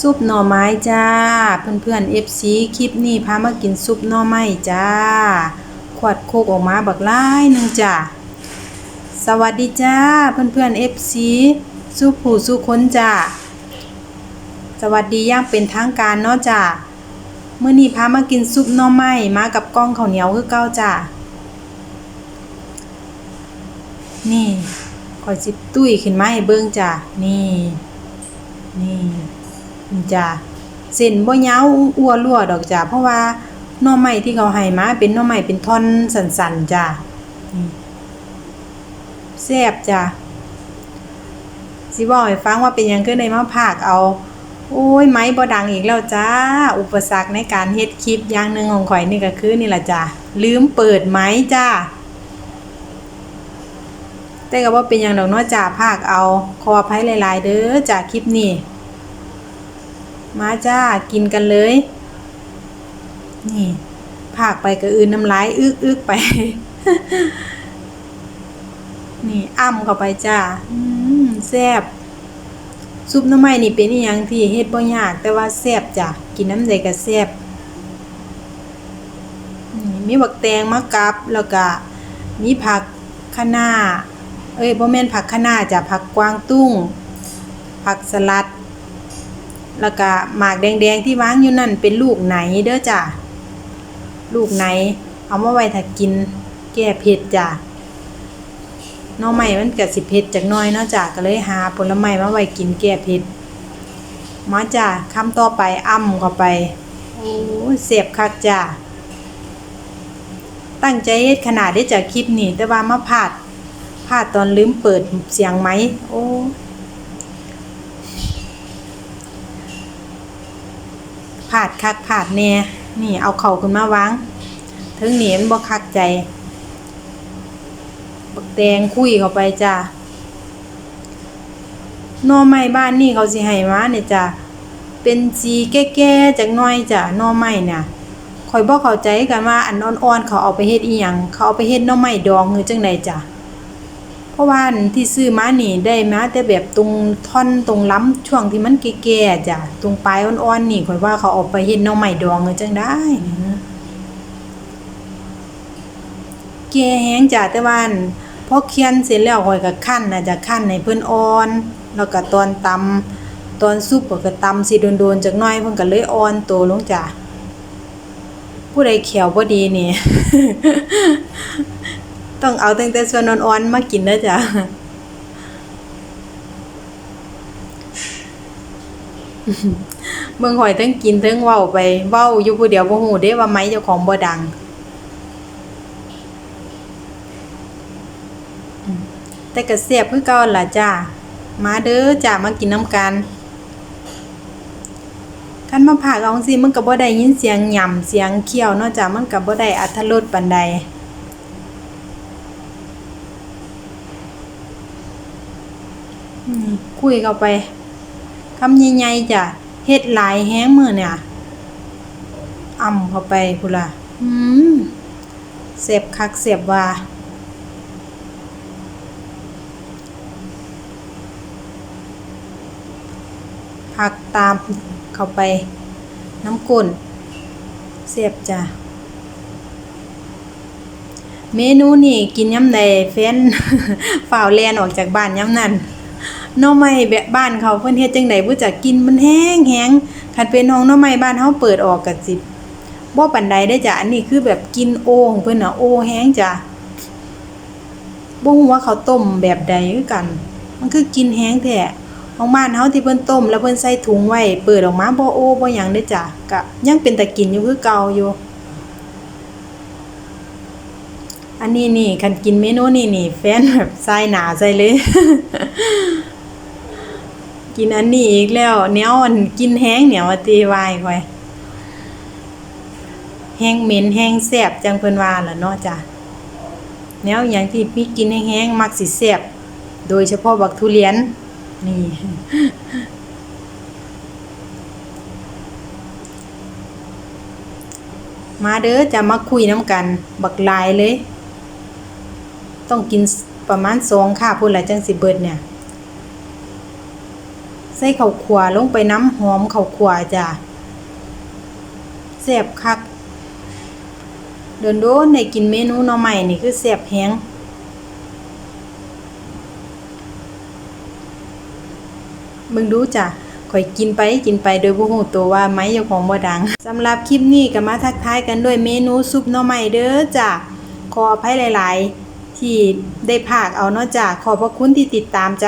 ซุปหน่อไม้จ้า เพื่อนๆ FC คลิปนี้พามากินซุปหน่อไม้จ้า ขวดโคกออกมาบักหลายหนึงจ้า สวัสดีจ้า เพื่อนๆ FC สู้ผู้สู้คนจ้า สวัสดีย่างเป็นทางการเนาะจ้าเมื่อนี้พามากินซุปหน่อไม้มากับกล้องข้าวเหนียวคือเก้าจ้า นี่ขอยสิตุ้ยขึ้นมาให้เบิ่งจ้า นี่ นี่ จ้าเส้นบ่ยาวอ้วรั่วดอกจ้าเพราะว่าหน่อไม้ที่เขาให้มาเป็นหน่อไม้เป็นท่อนสันๆจ้านี่แซ่บจ้าสิบอกให้ฟังว่าเป็นยังคือได้มาพากเอา โอ้ยไม้บ่ดังอีกแล้วจ้า อุปสรรคในการเฮ็ดคลิปอย่างหนึ่งของข่อยนี่ก็คือนี่ล่ะจ้าลืมเปิดไม้จ้าแต่ก็บ่เป็นหยังดอกเนาะจ้าภาคเอา ขออภัยหลาย ๆ เด้อจากคลิปนี้ มาจ้ากินกันเลย นี่ภาคไปก็อื่นน้ำลายอึกอึกไป นี่อ้ำเข้าไปจ้าแซ่บซุปน้ำไม้นี่เป็นอีหยังที่เฮ็ดบ่ยาก แต่ว่าแซ่บจ้ะกินน้ำใดก็แซ่บนี่มีบักแตงมะกับ แล้วก็มีผักคะน้าเอ้ยบ่แม่นผักคะน้าจ้ะผักกวางตุ้ง ผักสลัด แล้วก็หมากแดงๆที่วางอยู่นั่นเป็นลูกไหนเด้อจ้ะลูกไหน เอามาไว้ถ้ากิน แก้เผ็ดจ้ะน้อใหม่มันเก็สิเผ็ดจักน่อยเนาะจ้ะก็เลยหาผลไม้มาไว้กินแก้เผ็ดมาจ้ะคำต่อไปอ้ำเข้าไปโอ้เสียบคักจ้ะตั้งใจเฮ็ดขนาดได้จากคลิปนี้แต่ว่ามาพลาดพลาดตอนลืมเปิดเสียงไหมโอ้พลาดคักพลาดแน่นี่เอาเข่าขึ้นมาวางถึงหนีมันบ่คักใจบักแตงคุยเข้าไปจ้าหน่อไม้บ้านนี่เขาสิให้มาเนี่ยจ้ะเป็นสีแก่ๆจักน่อยจ้ะหน่อไม้เนี่ยข่อยบ่เข้าใจกันว่าอันอ่อนๆเขาเอาไปเฮ็ดอีหยังเขาเอาไปเฮ็ดหน่อไม้ดองหรือจังใดจ้ะ เพราะว่าอันที่ซื้อมานี่ได้มาแต่แบบตรงท่อนตรงล้ำช่วงที่มันแก่ๆจ้ะตรงปลายอ่อนๆนี่ข่อยว่าเขาเอาไปเฮ็ดน่อไม้ดองหรือจังได้แก่แฮงจ้ะแต่ว่าอันพอเคียนเสร็จแล้วข่อยก็คั่นน่ะจะคั่นให้เพิ่นอ่อน แล้วก็ตอนตำตอนซุปก็ตำสิโดนๆจักหน่อยเพิ่นก็เลยอ่อนโตลงจ้ะผู้ใดแขวบ่ดีนี่ ต้องเอาตั้งแต่ส่วนอ่อนๆมากินเด้อจ้ะเบิ่งหอยทั้งกินทั้งเว้าไปเว้าอยู่ผู้เดียวบ่ฮู้เด้ว่าไม้เจ้าของบ่ดังอืมแต่ก็แซ่บคือเก่าล่ะจ้ามาเด้อจ้ามากินน้ำกันคันมาผากเอาจั่งซี้มันก็บ่ได้ยินเสียงหย่ำเสียงเคี้ยวเนาะจ้ะมันก็บ่ได้อรรถรสปานใด อืม คุยเข้าไปคำใหญ่ๆจ้ะเฮ็ดหลายแฮงมื้อเนี่ยอ่ำเข้าไปพุ่นล่ะอืมเสพคักเสพว่าผักตามเข้าไป น้ำก้นเสียบจ้ะเมนูนี่กินยำใดแฟนฝ่าวแลนออกจากบ้านยำนั้นห น่อไม้แบบบ้านเขาเพิ่นเฮ็ดจังไดบ่จักกินมันแห้งแฮงคันเป็นห้องน่อไม้บ้านเฮาเปิดออกก็สิบ่ปานใดได้จ้ะอันนี้คือแบบกินโอ่งเพิ่นน่ะโอแห้งจ้ะบ่ฮู้ว่าเขาต้มแบบใดคือกัน มันคือกินแห้งแท้ของบ้านเฮาที่เพิ่นต้มแล้วเพิ่นใส่ถุงไว้เปิดออกมาบ่โอ้บ่หยังเด้จ้ะก็ยังเป็นตะกินอยู่คือเก่าอยู่ อันนี้นี่คันกินเมนูนี้นี่แฟนแบบใส่หนาใส่เลย กินอันนี้อีกแล้วแนวอันกินแห้งเหนียวว่าติวายค่อยแห้งเหม็นแห้งแซ่บจังเพิ่นว่าล่ะเนาะจ้ะแนวหยังที่พี่กินแห้งๆมักสิแซ่บโดยเฉพาะบักทุเรียน นี่มาเด้อจะมาคุยน้ำกัน บักลายเลย ต้องกินประมาณสองค่ะพูดละจังสิเบิดเนี่ย ใส่ข้าวคั่วลงไปน้ำหอมข้าวคั่วจ้ะแซ่บคักโดนๆได้กินเมนูหน่อไม้นี่คือแซ่บแฮงเบิ่งดูจ้ะข่อยกินไปกินไปโดยบ่ฮู้ตัวว่าไม้เจ้าของบ่ดัง สำหรับคลิปนี้ก็มาทักทายกันด้วยเมนูซุปหน่อไม้เด้อจ้ะ ขออภัยหลาย ๆ ที่ได้พากเอาเนาะจ้าขอบพระคุณที่ติดตามจ้า